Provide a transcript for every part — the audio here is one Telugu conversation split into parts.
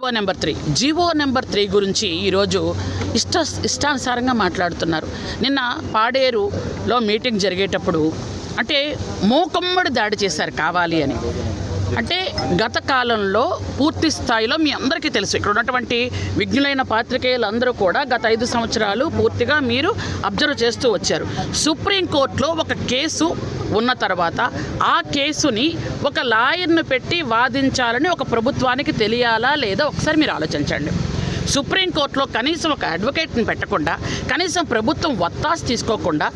GO number three GO number three గురించి ఈరోజు ఇష్ట ఇష్టానుసారంగా మాట్లాడుతున్నారు. నిన్న పాడేరులో మీటింగ్ జరిగేటప్పుడు అంటే మోకమ్మడి దాడి చేశారు కావాలి అని. అంటే గత కాలంలో పూర్తి స్థాయిలో మీ అందరికీ తెలుసు. ఇక్కడ ఉన్నటువంటి విజ్ఞులైన పాత్రికేయులు అందరూ కూడా గత ఐదు సంవత్సరాలు పూర్తిగా మీరు అబ్జర్వ్ చేస్తూ వచ్చారు. సుప్రీంకోర్టులో ఒక కేసు ఉన్న తర్వాత ఆ కేసుని ఒక లాయర్ను పెట్టి వాదించాలని ఒక ప్రభుత్వానికి తెలియాలా లేదా ఒకసారి మీరు ఆలోచించండి. సుప్రీంకోర్టులో కనీసం ఒక అడ్వకేట్ని పెట్టకుండా కనీసం ప్రభుత్వం వత్తాసు తీసుకోకుండా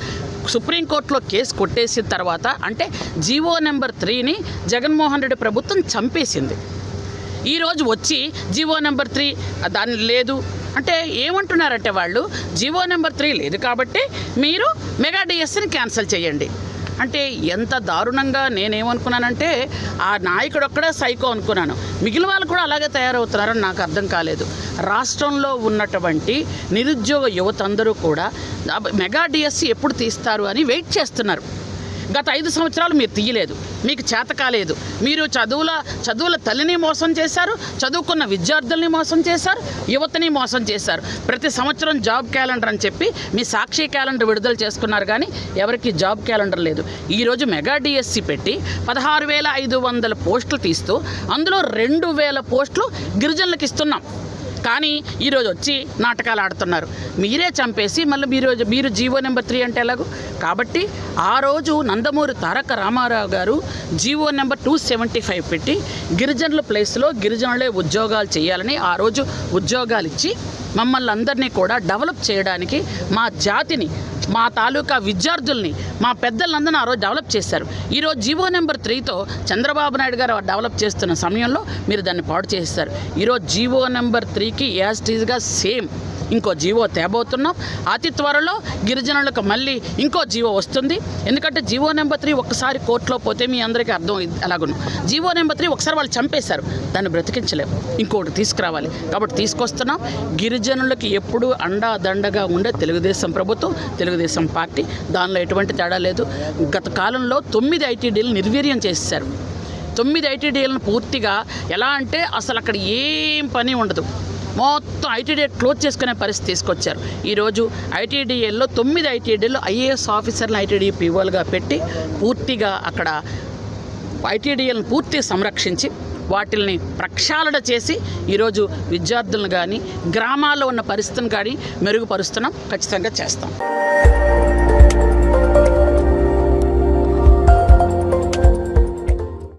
సుప్రీంకోర్టులో కేసు కొట్టేసిన తర్వాత అంటే జీవో నెంబర్ త్రీని జగన్మోహన్ రెడ్డి ప్రభుత్వం చంపేసింది. ఈరోజు వచ్చి జీవో నెంబర్ త్రీ దాని లేదు. అంటే ఏమంటున్నారంటే వాళ్ళు జీవో నెంబర్ త్రీ లేదు కాబట్టి మీరు మెగా డిఎస్సిని క్యాన్సిల్ చేయండి. అంటే ఎంత దారుణంగా నేనేమనుకున్నానంటే ఆ నాయకుడు ఒక్కడే సైకో అనుకున్నాను. మిగిలిన వాళ్ళు కూడా అలాగే తయారవుతున్నారని నాకు అర్థం కాలేదు. రాష్ట్రంలో ఉన్నటువంటి నిరుద్యోగ యువత అందరూ కూడా మెగా డిఎస్సి ఎప్పుడు తీస్తారు అని వెయిట్ చేస్తున్నారు. గత ఐదు సంవత్సరాలు మీరు తీయలేదు. మీకు చేత కాలేదు. మీరు చదువుల చదువుల తల్లిని మోసం చేశారు చదువుకున్న విద్యార్థుల్ని మోసం చేశారు యువతని మోసం చేశారు. ప్రతి సంవత్సరం జాబ్ క్యాలెండర్ అని చెప్పి మీ సాక్షి క్యాలెండర్ విడుదల చేసుకున్నారు కానీ ఎవరికి జాబ్ క్యాలెండర్ లేదు. ఈరోజు మెగా డిఎస్సి పెట్టి పదహారు వేల ఐదు వందల పోస్టులు తీస్తూ అందులో రెండు వేల పోస్టులు గిరిజనులకు ఇస్తున్నాం. కానీ ఈరోజు వచ్చి నాటకాలు ఆడుతున్నారు. మీరే చంపేసి మళ్ళీ మీరు మీరు జీవో నెంబర్ త్రీ అంటే ఎలాగో? కాబట్టి ఆ రోజు నందమూరి తారక రామారావు గారు GO number two seventy five పెట్టి గిరిజనుల ప్లేస్లో గిరిజనులే ఉద్యోగాలు చేయాలని ఆ రోజు ఉద్యోగాలు ఇచ్చి మమ్మల్ని అందరినీ కూడా డెవలప్ చేయడానికి మా జాతిని మా తాలూకా విద్యార్థుల్ని మా పెద్దలందరూ ఆ రోజు డెవలప్ చేశారు. ఈరోజు జీవో నెంబర్ త్రీతో చంద్రబాబు నాయుడు గారు డెవలప్ చేస్తున్న సమయంలో మీరు దాన్ని పాడు చేస్తారు ఈరోజు జీవో నెంబర్ త్రీకి యాజ్ టీజ్గా సేమ్. ఇంకో జీవో తేబోతున్నాం. అతి త్వరలో గిరిజనులకు మళ్ళీ ఇంకో జీవో వస్తుంది. ఎందుకంటే జీవో నెంబర్ త్రీ ఒక్కసారి కోర్టులో పోతే మీ అందరికీ అర్థం ఇది అలాగును జీవో నెంబర్ త్రీ ఒకసారి వాళ్ళు చంపేశారు. దాన్ని బ్రతికించలేము. ఇంకోటి తీసుకురావాలి. కాబట్టి తీసుకొస్తున్నాం. గిరిజనులకి ఎప్పుడూ అండా దండగా ఉండే తెలుగుదేశం ప్రభుత్వం తెలుగుదేశం పార్టీ. దానిలో ఎటువంటి తేడా లేదు. గత కాలంలో తొమ్మిది ఐటీడీలు నిర్వీర్యం చేశారు. తొమ్మిది ఐటీడీలను పూర్తిగా ఎలా అంటే అసలు అక్కడ ఏం పని ఉండదు. మొత్తం ఐటీడీ క్లోజ్ చేసుకునే పరిస్థితి తీసుకొచ్చారు. ఈరోజు ఐటీడీఏల్లో తొమ్మిది ఐటీడీలు ఐఏఎస్ ఆఫీసర్లు ఐటీడీ పీఓలుగా పెట్టి పూర్తిగా అక్కడ ఐటీడీఎల్ని పూర్తిగా సంరక్షించి వాటిల్ని ప్రక్షాళన చేసి ఈరోజు విద్యార్థులను కానీ గ్రామాల్లో ఉన్న పరిస్థితిని కానీ మెరుగుపరుస్తున్నాం. ఖచ్చితంగా చేస్తాం.